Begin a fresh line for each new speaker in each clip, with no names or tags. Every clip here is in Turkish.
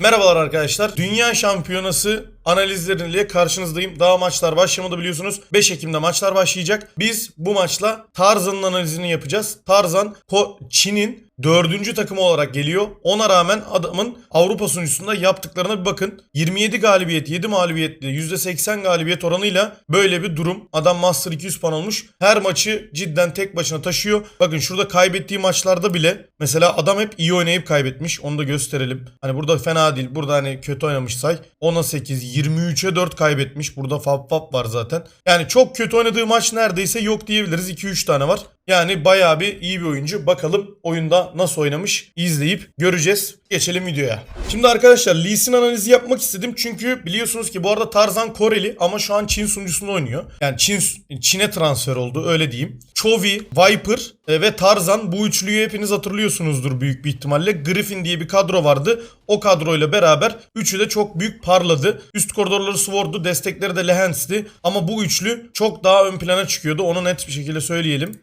Merhabalar arkadaşlar. Dünya Şampiyonası analizleriyle karşınızdayım. Daha maçlar başlamadı biliyorsunuz. 5 Ekim'de maçlar başlayacak. Biz bu maçla Tarzan'ın analizini yapacağız. Tarzan Çin'in dördüncü takımı olarak geliyor. Ona rağmen adamın Avrupa sunucusunda yaptıklarına bir bakın. 27 galibiyet, 7 mağlubiyetli, %80 galibiyet oranıyla böyle bir durum. Adam Master 200 puan olmuş. Her maçı cidden tek başına taşıyor. Bakın şurada kaybettiği maçlarda bile mesela adam hep iyi oynayıp kaybetmiş. Onu da gösterelim. Hani burada fena değil. Burada hani kötü oynamış say. 10'a 8, 23'e 4 kaybetmiş. Burada fap fap var zaten. Yani çok kötü oynadığı maç neredeyse yok diyebiliriz. 2-3 tane var. Yani bayağı bir iyi bir oyuncu. Bakalım oyunda nasıl oynamış izleyip göreceğiz. Geçelim videoya. Şimdi arkadaşlar Lee Sin analizi yapmak istedim. Çünkü biliyorsunuz ki bu arada Tarzan Koreli ama şu an Çin sunucusunda oynuyor. Yani Çin Çin'e transfer oldu öyle diyeyim. Chovy, Viper e, ve Tarzan bu üçlüyü hepiniz hatırlıyorsunuzdur büyük bir ihtimalle. Griffin diye bir kadro vardı. O kadroyla beraber üçü de çok büyük parladı. Üst koridorları Sword'u, destekleri de Lehens'ti. Ama bu üçlü çok daha ön plana çıkıyordu. Onu net bir şekilde söyleyelim.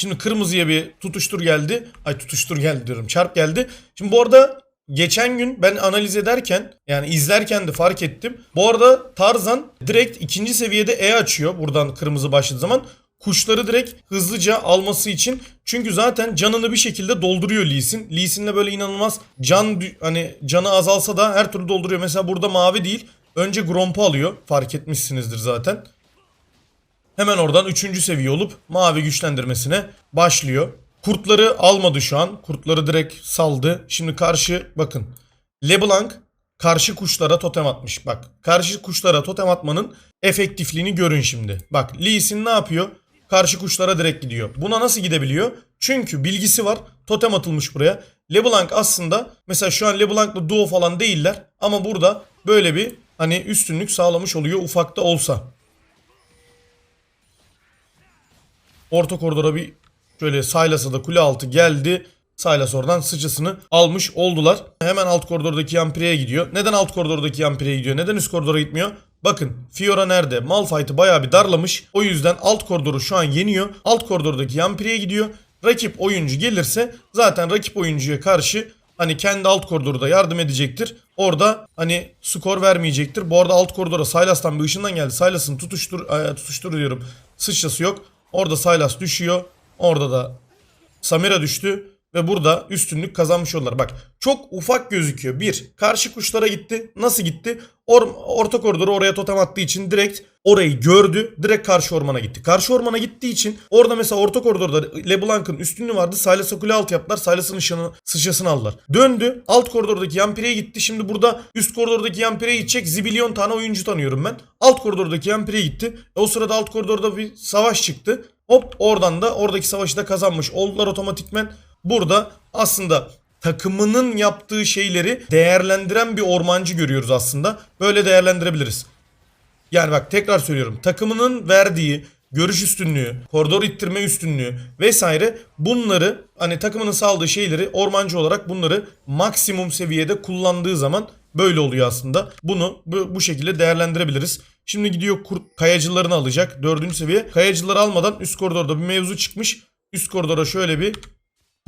Şimdi kırmızıya bir tutuştur geldi. Ay tutuştur geldi diyorum. Çarp geldi. Şimdi bu arada geçen gün ben analiz ederken yani izlerken de fark ettim. Bu arada Tarzan direkt ikinci seviyede E açıyor. Buradan kırmızı başladığı zaman. Kuşları direkt hızlıca alması için. Çünkü zaten canını bir şekilde dolduruyor Lee Sin. Lee Sin'le böyle inanılmaz can hani canı azalsa da her türlü dolduruyor. Mesela burada mavi değil. Önce Gromp'u alıyor. Fark etmişsinizdir zaten. Hemen oradan 3. seviye olup mavi güçlendirmesine başlıyor. Kurtları almadı şu an. Kurtları direkt saldı. Şimdi karşı bakın. LeBlanc karşı kuşlara totem atmış. Bak karşı kuşlara totem atmanın efektifliğini görün şimdi. Bak Lee Sin ne yapıyor? Karşı kuşlara direkt gidiyor. Buna nasıl gidebiliyor? Çünkü bilgisi var. Totem atılmış buraya. LeBlanc aslında mesela şu an LeBlanc'la duo falan değiller. Ama burada böyle bir hani üstünlük sağlamış oluyor ufakta olsa. Orta koridora bir şöyle Sylas'a da kule altı geldi. Sylas oradan sıçrasını almış oldular. Hemen alt koridordaki Yampire'ye gidiyor. Neden alt koridordaki Yampire'ye gidiyor? Neden üst koridora gitmiyor? Bakın Fiora nerede? Malphite'ı bayağı bir darlamış. O yüzden alt koridoru şu an yeniyor. Alt koridordaki Yampire'ye gidiyor. Rakip oyuncu gelirse zaten rakip oyuncuya karşı hani kendi alt koridorda yardım edecektir. Orada hani skor vermeyecektir. Bu arada alt koridora Sylas'tan bir ışından geldi. Sylas'ın tutuştur, e, tutuştur diyorum. Sıçrası yok. Orada Sylas düşüyor. Orada da Samira düştü. Ve burada üstünlük kazanmış oldular. Bak çok ufak gözüküyor. Bir, karşı kuşlara gitti. Nasıl gitti? Or orta koridoru oraya totem attığı için direkt orayı gördü. Direkt karşı ormana gitti. Karşı ormana gittiği için orada mesela orta koridorda LeBlanc'ın üstünlüğü vardı. Silas'a kule alt yaptılar. Silas'ın ışını, sıçrasını aldılar. Döndü. Alt koridordaki Yampire'ye gitti. Şimdi burada üst koridordaki Yampire'ye gidecek. Zibilyon tane oyuncu tanıyorum ben. Alt koridordaki Yampire'ye gitti. E o sırada alt koridorda bir savaş çıktı. Hop oradan da oradaki savaşı da kazanmış oldular otomatikmen. Burada aslında takımının yaptığı şeyleri değerlendiren bir ormancı görüyoruz aslında. Böyle değerlendirebiliriz. Yani bak tekrar söylüyorum. Takımının verdiği görüş üstünlüğü, koridor ittirme üstünlüğü vesaire bunları hani takımının sağladığı şeyleri ormancı olarak bunları maksimum seviyede kullandığı zaman böyle oluyor aslında. Bunu bu, bu şekilde değerlendirebiliriz. Şimdi gidiyor kurt kayacılarını alacak. Dördüncü seviye. Kayacıları almadan üst koridorda bir mevzu çıkmış. Üst koridora şöyle bir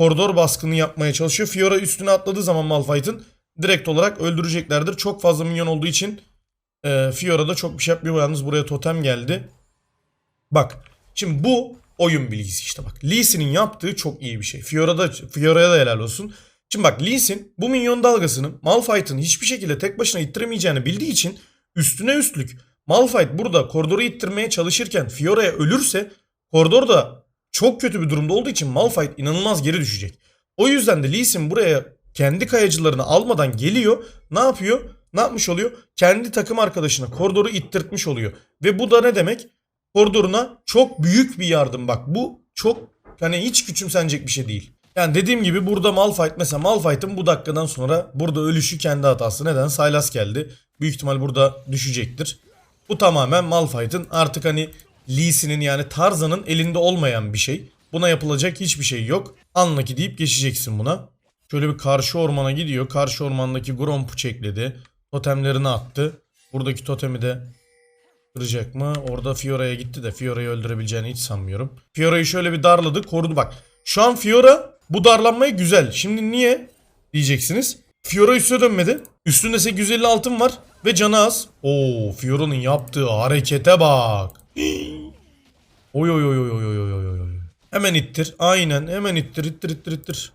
koridor baskını yapmaya çalışıyor. Fiora üstüne atladığı zaman Malphite'ın direkt olarak öldüreceklerdir. Çok fazla minyon olduğu için e, Fiora da çok bir şey yapmıyor. Yalnız buraya totem geldi. Bak şimdi bu oyun bilgisi işte bak. Lee Sin'in yaptığı çok iyi bir şey. Fiora'da Fiora'ya da helal olsun. Şimdi bak Lee Sin bu minyon dalgasını Malphite'ın hiçbir şekilde tek başına ittiremeyeceğini bildiği için üstüne üstlük Malphite burada koridoru ittirmeye çalışırken Fiora'ya ölürse koridor da çok kötü bir durumda olduğu için Malphite inanılmaz geri düşecek. O yüzden de Lee Sin buraya kendi kayacılarını almadan geliyor. Ne yapıyor? Ne yapmış oluyor? Kendi takım arkadaşına koridoru ittirtmiş oluyor. Ve bu da ne demek? Koridoruna çok büyük bir yardım bak. Bu çok hani hiç küçümsenecek bir şey değil. Yani dediğim gibi burada Malphite mesela Malphite'ın bu dakikadan sonra burada ölüşü kendi hatası. Neden? Sylas geldi. Büyük ihtimal burada düşecektir. Bu tamamen Malphite'ın artık hani Lee Sin'in yani Tarzan'ın elinde olmayan bir şey. Buna yapılacak hiçbir şey yok. Anla ki deyip geçeceksin buna. Şöyle bir karşı ormana gidiyor. Karşı ormandaki Gromp'u çekledi. Totemlerini attı. Buradaki totemi de kıracak mı? Orada Fiora'ya gitti de Fiora'yı öldürebileceğini hiç sanmıyorum. Fiora'yı şöyle bir darladı. Korudu bak. Şu an Fiora Bu darlanmayı güzel. Şimdi niye diyeceksiniz. Fiora üstüne dönmedi. Üstünde 850 altın var ve canı az. Oo Fiora'nın yaptığı harekete bak. Oy oy oy oy oy oy oy oy. Hemen ittir. Aynen hemen ittir ittir ittir ittir.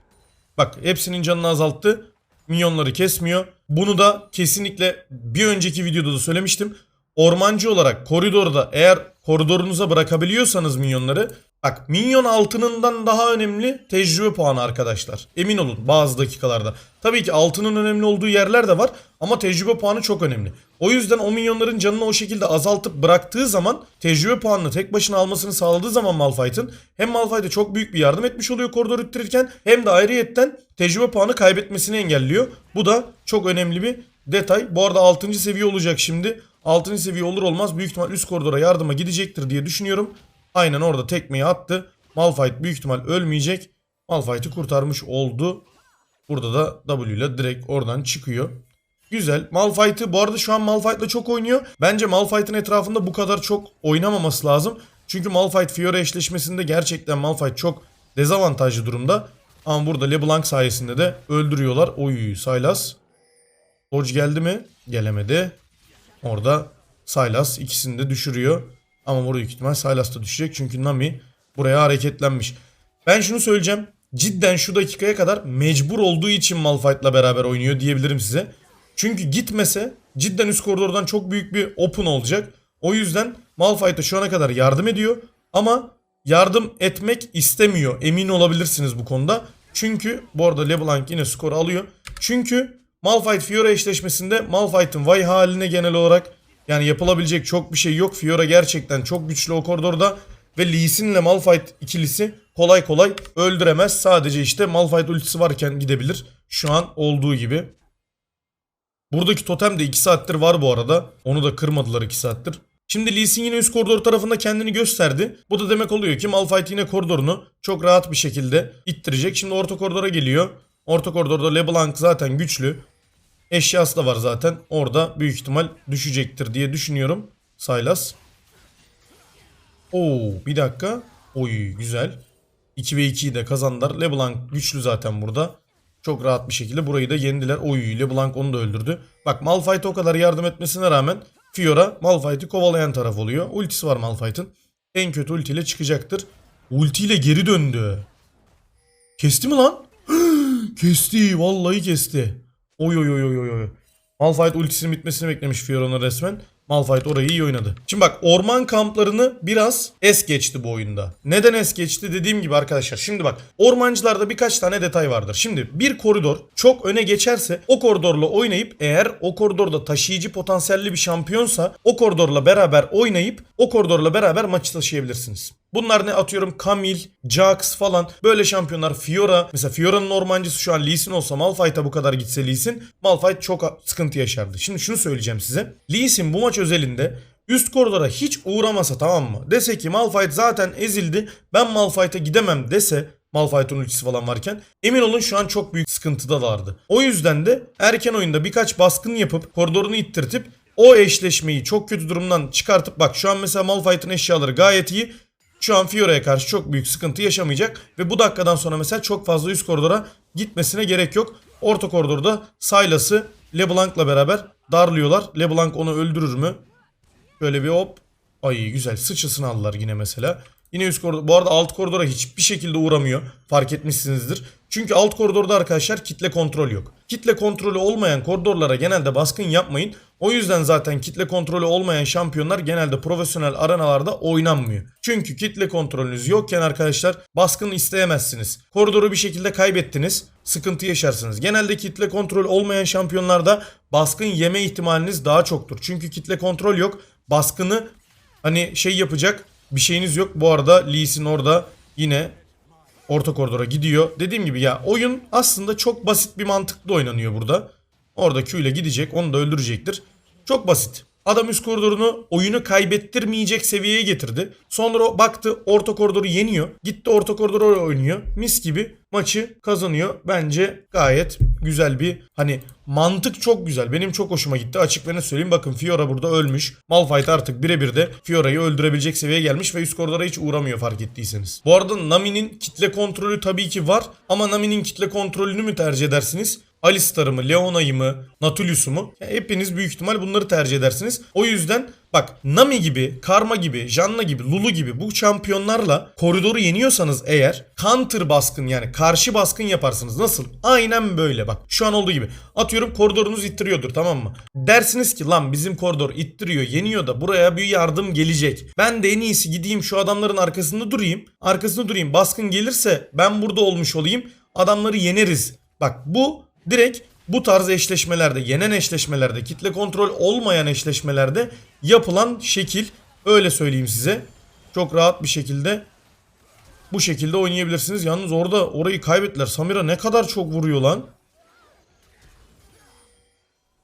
Bak hepsinin canını azalttı. Minyonları kesmiyor. Bunu da kesinlikle bir önceki videoda da söylemiştim. Ormancı olarak koridorda eğer koridorunuza bırakabiliyorsanız minyonları Bak minyon altınından daha önemli tecrübe puanı arkadaşlar. Emin olun bazı dakikalarda. Tabii ki altının önemli olduğu yerler de var ama tecrübe puanı çok önemli. O yüzden o minyonların canını o şekilde azaltıp bıraktığı zaman tecrübe puanını tek başına almasını sağladığı zaman Malphite'ın hem Malphite'e çok büyük bir yardım etmiş oluyor koridor ittirirken hem de ayrıyetten tecrübe puanı kaybetmesini engelliyor. Bu da çok önemli bir detay. Bu arada 6. seviye olacak şimdi. 6. seviye olur olmaz büyük ihtimal üst koridora yardıma gidecektir diye düşünüyorum. Aynen orada tekmeyi attı. Malphite büyük ihtimal ölmeyecek. Malphite'i kurtarmış oldu. Burada da W ile direkt oradan çıkıyor. Güzel. Malphite'ı bu arada şu an Malphite'la çok oynuyor. Bence Malphite'ın etrafında bu kadar çok oynamaması lazım. Çünkü Malphite Fiora eşleşmesinde gerçekten Malphite çok dezavantajlı durumda. Ama burada LeBlanc sayesinde de öldürüyorlar. Oy Sylas. Dodge geldi mi? Gelemedi. Orada Sylas ikisini de düşürüyor. Ama burada büyük ihtimal Sylas da düşecek. Çünkü Nami buraya hareketlenmiş. Ben şunu söyleyeceğim. Cidden şu dakikaya kadar mecbur olduğu için Malphite'la beraber oynuyor diyebilirim size. Çünkü gitmese cidden üst koridordan çok büyük bir open olacak. O yüzden Malphite'a şu ana kadar yardım ediyor. Ama yardım etmek istemiyor. Emin olabilirsiniz bu konuda. Çünkü bu arada LeBlanc yine skor alıyor. Çünkü Malphite Fiora eşleşmesinde Malphite'ın vay haline genel olarak yani yapılabilecek çok bir şey yok. Fiora gerçekten çok güçlü o koridorda. Ve Lee Sin ile Malphite ikilisi kolay kolay öldüremez. Sadece işte Malphite ultisi varken gidebilir. Şu an olduğu gibi. Buradaki totem de 2 saattir var bu arada. Onu da kırmadılar 2 saattir. Şimdi Lee Sin yine üst koridor tarafında kendini gösterdi. Bu da demek oluyor ki Malphite yine koridorunu çok rahat bir şekilde ittirecek. Şimdi orta koridora geliyor. Orta koridorda LeBlanc zaten güçlü. Eşyası da var zaten. Orada büyük ihtimal düşecektir diye düşünüyorum. Sylas. Oo bir dakika. Oy güzel. 2 ve 2'yi de kazandılar. LeBlanc güçlü zaten burada. Çok rahat bir şekilde burayı da yendiler. Oy LeBlanc onu da öldürdü. Bak Malphite o kadar yardım etmesine rağmen Fiora Malphite'i kovalayan taraf oluyor. Ultisi var Malphite'ın. En kötü ultiyle çıkacaktır. Ultiyle geri döndü. Kesti mi lan? kesti. Vallahi kesti. Oy oy oy oy oy. Malphite ultisinin bitmesini beklemiş Fiora'nın resmen. Malphite orayı iyi oynadı. Şimdi bak orman kamplarını biraz es geçti bu oyunda. Neden es geçti dediğim gibi arkadaşlar. Şimdi bak ormancılarda birkaç tane detay vardır. Şimdi bir koridor çok öne geçerse o koridorla oynayıp eğer o koridorda taşıyıcı potansiyelli bir şampiyonsa o koridorla beraber oynayıp o koridorla beraber maçı taşıyabilirsiniz. Bunlar ne atıyorum Camille, Jax falan böyle şampiyonlar Fiora. Mesela Fiora'nın ormancısı şu an Lee Sin olsa Malphite'a bu kadar gitse Lee Sin Malphite çok sıkıntı yaşardı. Şimdi şunu söyleyeceğim size. Lee Sin bu maç özelinde üst koridora hiç uğramasa tamam mı? Dese ki Malphite zaten ezildi ben Malphite'a gidemem dese Malphite'ın ultisi falan varken emin olun şu an çok büyük sıkıntıdalardı. O yüzden de erken oyunda birkaç baskın yapıp koridorunu ittirtip o eşleşmeyi çok kötü durumdan çıkartıp bak şu an mesela Malphite'ın eşyaları gayet iyi. Şu an Fiora'ya karşı çok büyük sıkıntı yaşamayacak. Ve bu dakikadan sonra mesela çok fazla üst koridora gitmesine gerek yok. Orta koridorda Sylas'ı LeBlanc'la beraber darlıyorlar. LeBlanc onu öldürür mü? Böyle bir hop. Ay güzel sıçrasını aldılar yine mesela. Yine üst koridor. Bu arada alt koridora hiçbir şekilde uğramıyor. Fark etmişsinizdir. Çünkü alt koridorda arkadaşlar kitle kontrol yok. Kitle kontrolü olmayan koridorlara genelde baskın yapmayın. O yüzden zaten kitle kontrolü olmayan şampiyonlar genelde profesyonel arenalarda oynanmıyor. Çünkü kitle kontrolünüz yokken arkadaşlar baskın isteyemezsiniz. Koridoru bir şekilde kaybettiniz. Sıkıntı yaşarsınız. Genelde kitle kontrolü olmayan şampiyonlarda baskın yeme ihtimaliniz daha çoktur. Çünkü kitle kontrol yok. Baskını hani şey yapacak bir şeyiniz yok. Bu arada Lee Sin orada yine orta koridora gidiyor. Dediğim gibi ya oyun aslında çok basit bir mantıklı oynanıyor burada. Orada Q ile gidecek onu da öldürecektir. Çok basit. Adam üst koridorunu oyunu kaybettirmeyecek seviyeye getirdi. Sonra baktı orta koridoru yeniyor. Gitti orta koridoru oynuyor. Mis gibi maçı kazanıyor. Bence gayet güzel bir hani mantık çok güzel. Benim çok hoşuma gitti. Açık ve net söyleyeyim. Bakın Fiora burada ölmüş. Malphite artık birebir de Fiora'yı öldürebilecek seviyeye gelmiş ve üst koridora hiç uğramıyor fark ettiyseniz. Bu arada Nami'nin kitle kontrolü tabii ki var ama Nami'nin kitle kontrolünü mü tercih edersiniz? Alistar'ı mı, Leona'yı mı, Natulius'u mu? Yani hepiniz büyük ihtimal bunları tercih edersiniz. O yüzden bak Nami gibi, Karma gibi, Janna gibi, Lulu gibi bu şampiyonlarla koridoru yeniyorsanız eğer counter baskın yani karşı baskın yaparsınız. Nasıl? Aynen böyle bak. Şu an olduğu gibi. Atıyorum koridorunuz ittiriyordur tamam mı? Dersiniz ki lan bizim koridor ittiriyor, yeniyor da buraya bir yardım gelecek. Ben de en iyisi gideyim şu adamların arkasında durayım. Arkasında durayım. Baskın gelirse ben burada olmuş olayım. Adamları yeneriz. Bak bu direkt bu tarz eşleşmelerde, yenen eşleşmelerde, kitle kontrol olmayan eşleşmelerde yapılan şekil. Öyle söyleyeyim size. Çok rahat bir şekilde bu şekilde oynayabilirsiniz. Yalnız orada orayı kaybettiler. Samira ne kadar çok vuruyor lan.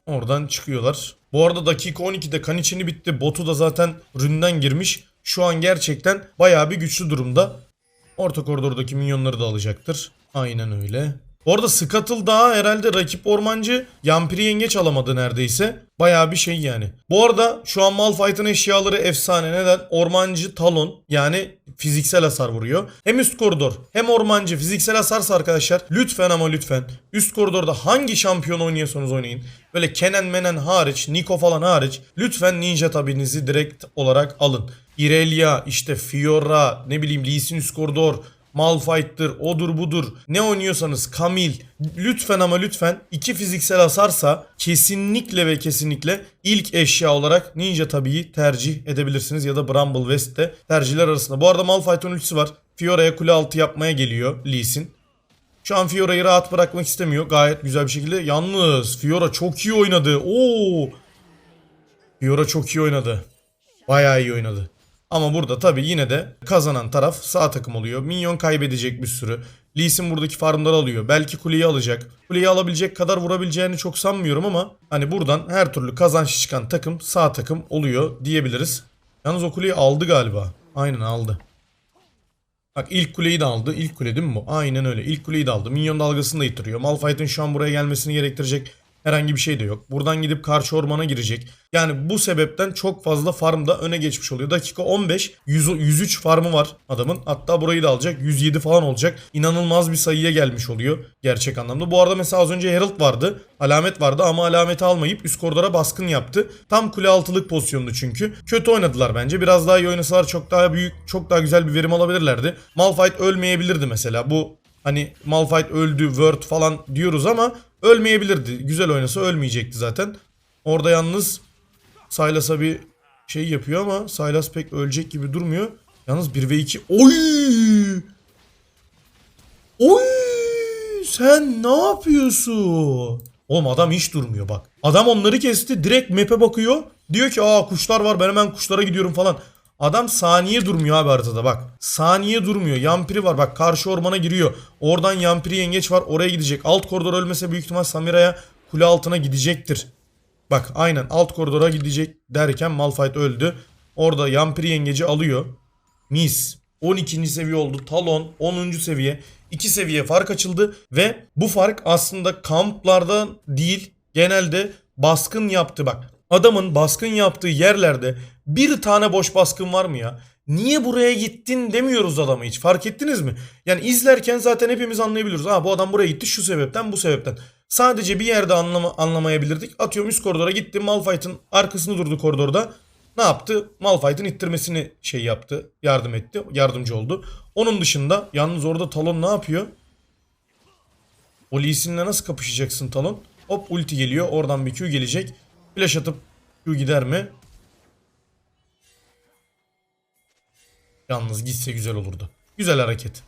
Oradan çıkıyorlar. Bu arada dakika 12'de kan içini bitti. Botu da zaten ründen girmiş. Şu an gerçekten bayağı bir güçlü durumda. Orta koridordaki minyonları da alacaktır. Aynen öyle. Bu arada Scuttle daha herhalde rakip ormancı Yampiri yengeç alamadı neredeyse. Bayağı bir şey yani. Bu arada şu an Malphite'ın eşyaları efsane. Neden? Ormancı Talon yani fiziksel hasar vuruyor. Hem üst koridor hem ormancı fiziksel hasarsa arkadaşlar lütfen ama lütfen üst koridorda hangi şampiyon oynuyorsanız oynayın. Böyle Kenan Menen hariç, Nico falan hariç lütfen ninja tabinizi direkt olarak alın. Irelia, işte Fiora, ne bileyim Lee Sin üst koridor, Malphite'dır, odur budur. Ne oynuyorsanız Kamil. Lütfen ama lütfen iki fiziksel hasarsa kesinlikle ve kesinlikle ilk eşya olarak Ninja tabii tercih edebilirsiniz. Ya da Bramble West de tercihler arasında. Bu arada Malphite'ın ultisi var. Fiora'ya kule altı yapmaya geliyor Lee Sin. Şu an Fiora'yı rahat bırakmak istemiyor. Gayet güzel bir şekilde. Yalnız Fiora çok iyi oynadı. Oo! Fiora çok iyi oynadı. Bayağı iyi oynadı. Ama burada tabii yine de kazanan taraf sağ takım oluyor. Minyon kaybedecek bir sürü. Lee Sin buradaki farmları alıyor. Belki kuleyi alacak. Kuleyi alabilecek kadar vurabileceğini çok sanmıyorum ama hani buradan her türlü kazanç çıkan takım sağ takım oluyor diyebiliriz. Yalnız o kuleyi aldı galiba. Aynen aldı. Bak ilk kuleyi de aldı. İlk kule değil mi bu? Aynen öyle. İlk kuleyi de aldı. Minyon dalgasını da itiriyor. Malphite'ın şu an buraya gelmesini gerektirecek herhangi bir şey de yok. Buradan gidip karşı ormana girecek. Yani bu sebepten çok fazla farmda öne geçmiş oluyor. Dakika 15 100, 103 farmı var adamın. Hatta burayı da alacak. 107 falan olacak. İnanılmaz bir sayıya gelmiş oluyor gerçek anlamda. Bu arada mesela az önce Herald vardı. Alamet vardı ama alameti almayıp üst koridora baskın yaptı. Tam kule altılık pozisyondu çünkü. Kötü oynadılar bence. Biraz daha iyi oynasalar çok daha büyük, çok daha güzel bir verim alabilirlerdi. Malphite ölmeyebilirdi mesela. Bu hani Malphite öldü, Word falan diyoruz ama ölmeyebilirdi. Güzel oynasa ölmeyecekti zaten. Orada yalnız Sylas'a bir şey yapıyor ama Sylas pek ölecek gibi durmuyor. Yalnız 1 ve 2. Oy! Oy! Sen ne yapıyorsun? Oğlum adam hiç durmuyor bak. Adam onları kesti. Direkt map'e bakıyor. Diyor ki aa kuşlar var ben hemen kuşlara gidiyorum falan. Adam saniye durmuyor abi haritada bak. Saniye durmuyor. Yampiri var bak karşı ormana giriyor. Oradan Yampiri yengeç var oraya gidecek. Alt koridor ölmese büyük ihtimal Samira'ya kule altına gidecektir. Bak aynen alt koridora gidecek derken Malphite öldü. Orada Yampiri yengeci alıyor. Mis. 12. seviye oldu. Talon 10. seviye. 2 seviye fark açıldı ve bu fark aslında kamplarda değil genelde baskın yaptı bak. Adamın baskın yaptığı yerlerde bir tane boş baskın var mı ya? Niye buraya gittin demiyoruz adamı hiç. Fark ettiniz mi? Yani izlerken zaten hepimiz anlayabiliyoruz. Ha bu adam buraya gitti şu sebepten bu sebepten. Sadece bir yerde anlama, anlamayabilirdik. Atıyorum üst koridora gitti. Malphite'ın arkasında durdu koridorda. Ne yaptı? Malphite'ın ittirmesini şey yaptı. Yardım etti. Yardımcı oldu. Onun dışında yalnız orada Talon ne yapıyor? O Lee nasıl kapışacaksın Talon? Hop ulti geliyor. Oradan bir Q gelecek. Flash atıp Q gider mi? Yalnız gitse güzel olurdu. Güzel hareket.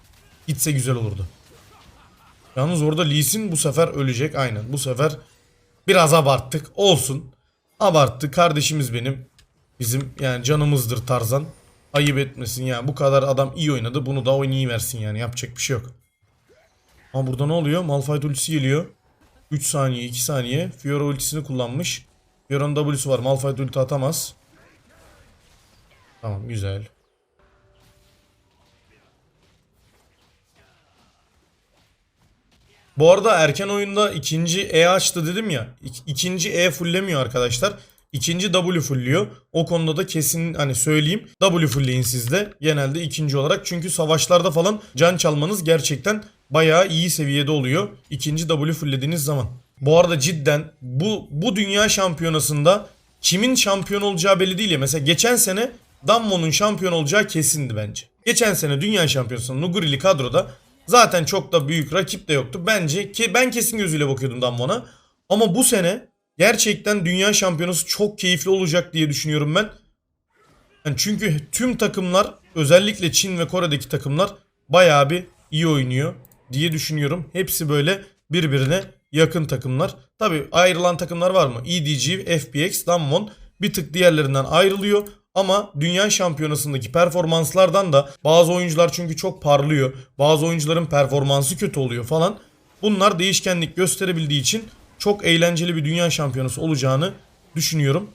Gitse güzel olurdu. Yalnız orada Lee Sin bu sefer ölecek. Aynen bu sefer biraz abarttık. Olsun. Abarttı. Kardeşimiz benim. Bizim yani canımızdır Tarzan. Ayıp etmesin yani. Bu kadar adam iyi oynadı. Bunu da oynayıversin yani. Yapacak bir şey yok. Ama burada ne oluyor? Malphite ultisi geliyor. 3 saniye 2 saniye. Fiora ultisini kullanmış. Fiora'nın W'su var. Malphite ulti atamaz. Tamam güzel. Bu arada erken oyunda ikinci E açtı dedim ya. İk- ikinci E fulllemiyor arkadaşlar. İkinci W fullüyor. O konuda da kesin hani söyleyeyim. W fullleyin siz de. Genelde ikinci olarak. Çünkü savaşlarda falan can çalmanız gerçekten bayağı iyi seviyede oluyor. İkinci W fulllediğiniz zaman. Bu arada cidden bu bu dünya şampiyonasında kimin şampiyon olacağı belli değil ya. Mesela geçen sene Damwon'un şampiyon olacağı kesindi bence. Geçen sene dünya şampiyonasında Nugurili kadroda zaten çok da büyük rakip de yoktu. Bence ki ben kesin gözüyle bakıyordum Damwon'a. Ama bu sene gerçekten dünya şampiyonası çok keyifli olacak diye düşünüyorum ben. Yani çünkü tüm takımlar özellikle Çin ve Kore'deki takımlar bayağı bir iyi oynuyor diye düşünüyorum. Hepsi böyle birbirine yakın takımlar. Tabi ayrılan takımlar var mı? EDG, FPX, Damwon bir tık diğerlerinden ayrılıyor. Ama dünya şampiyonasındaki performanslardan da bazı oyuncular çünkü çok parlıyor. Bazı oyuncuların performansı kötü oluyor falan. Bunlar değişkenlik gösterebildiği için çok eğlenceli bir dünya şampiyonası olacağını düşünüyorum.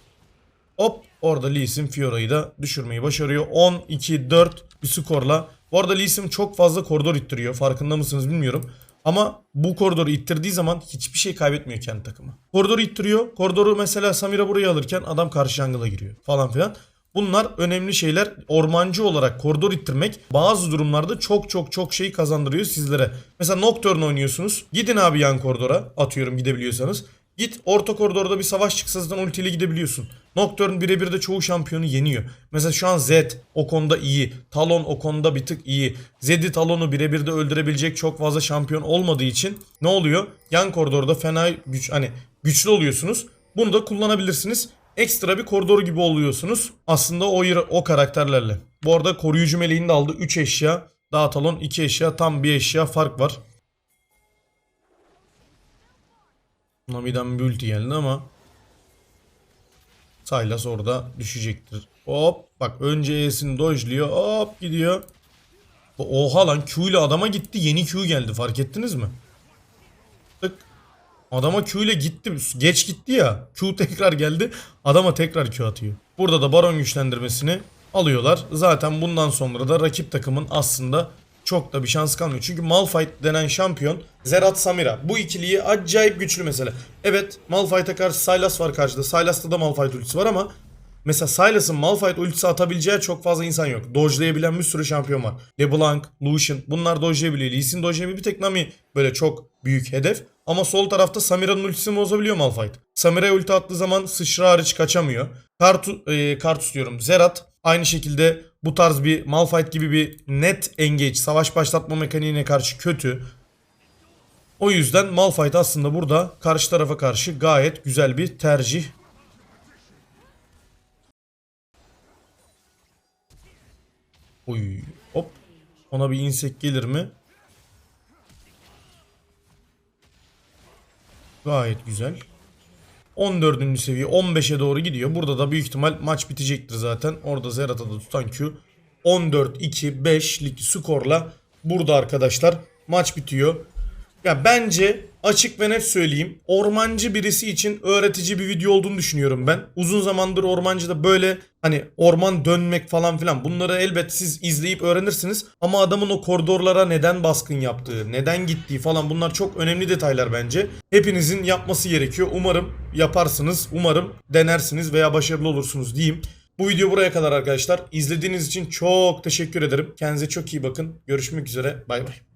Hop orada Lee Sin Fiora'yı da düşürmeyi başarıyor. 10-2-4 bir skorla. Bu arada Lee Sin çok fazla koridor ittiriyor. Farkında mısınız bilmiyorum. Ama bu koridoru ittirdiği zaman hiçbir şey kaybetmiyor kendi takımı. Koridoru ittiriyor. Koridoru mesela Samira buraya alırken adam karşı jungle'a giriyor falan filan. Bunlar önemli şeyler. Ormancı olarak koridor ittirmek bazı durumlarda çok çok çok şey kazandırıyor sizlere. Mesela Nocturne oynuyorsunuz. Gidin abi yan koridora. Atıyorum gidebiliyorsanız. Git orta koridorda bir savaş çıksa zaten ultiyle gidebiliyorsun. Nocturne birebir de çoğu şampiyonu yeniyor. Mesela şu an Zed o konuda iyi. Talon o konuda bir tık iyi. Zed'i Talon'u birebir de öldürebilecek çok fazla şampiyon olmadığı için ne oluyor? Yan koridorda fena güç hani güçlü oluyorsunuz. Bunu da kullanabilirsiniz. Ekstra bir koridor gibi oluyorsunuz. Aslında o o karakterlerle. Bu arada koruyucu meleğini de aldı. 3 eşya. Daha Talon 2 eşya. Tam bir eşya fark var. Nami'den bir ulti geldi ama Sylas orada düşecektir. Hop bak önce E'sini dojluyor hop gidiyor. Oha lan Q ile adama gitti yeni Q geldi fark ettiniz mi? Tık. Adama Q ile gitti geç gitti ya Q tekrar geldi adama tekrar Q atıyor. Burada da baron güçlendirmesini alıyorlar. Zaten bundan sonra da rakip takımın aslında çok da bir şans kalmıyor. Çünkü Malphite denen şampiyon Zerat Samira. Bu ikiliyi acayip güçlü mesela. Evet Malphite'a karşı Sylas var karşıda. Sylas'ta da Malphite ultisi var ama mesela Sylas'ın Malphite ultisi atabileceği çok fazla insan yok. Dodge'layabilen bir sürü şampiyon var. LeBlanc, Lucian bunlar dodge'layabiliyor. Lee Sin dodge'layabiliyor. Bir tek Nami böyle çok büyük hedef. Ama sol tarafta Samira'nın ultisini bozabiliyor Malphite. Samira'ya ulti attığı zaman sıçra hariç kaçamıyor. Kartu, e, Kartus diyorum. Zerat aynı şekilde bu tarz bir Malphite gibi bir net engage, savaş başlatma mekaniğine karşı kötü. O yüzden Malphite aslında burada karşı tarafa karşı gayet güzel bir tercih. Oy, hop. Ona bir insek gelir mi? Gayet güzel. 14. seviye 15'e doğru gidiyor. Burada da büyük ihtimal maç bitecektir zaten. Orada Zerat'a da tutan Q. 14-2-5'lik skorla burada arkadaşlar maç bitiyor. Ya bence açık ve net söyleyeyim. Ormancı birisi için öğretici bir video olduğunu düşünüyorum ben. Uzun zamandır ormancıda böyle hani orman dönmek falan filan bunları elbet siz izleyip öğrenirsiniz. Ama adamın o koridorlara neden baskın yaptığı, neden gittiği falan bunlar çok önemli detaylar bence. Hepinizin yapması gerekiyor. Umarım yaparsınız. Umarım denersiniz veya başarılı olursunuz diyeyim. Bu video buraya kadar arkadaşlar. İzlediğiniz için çok teşekkür ederim. Kendinize çok iyi bakın. Görüşmek üzere. Bay bay.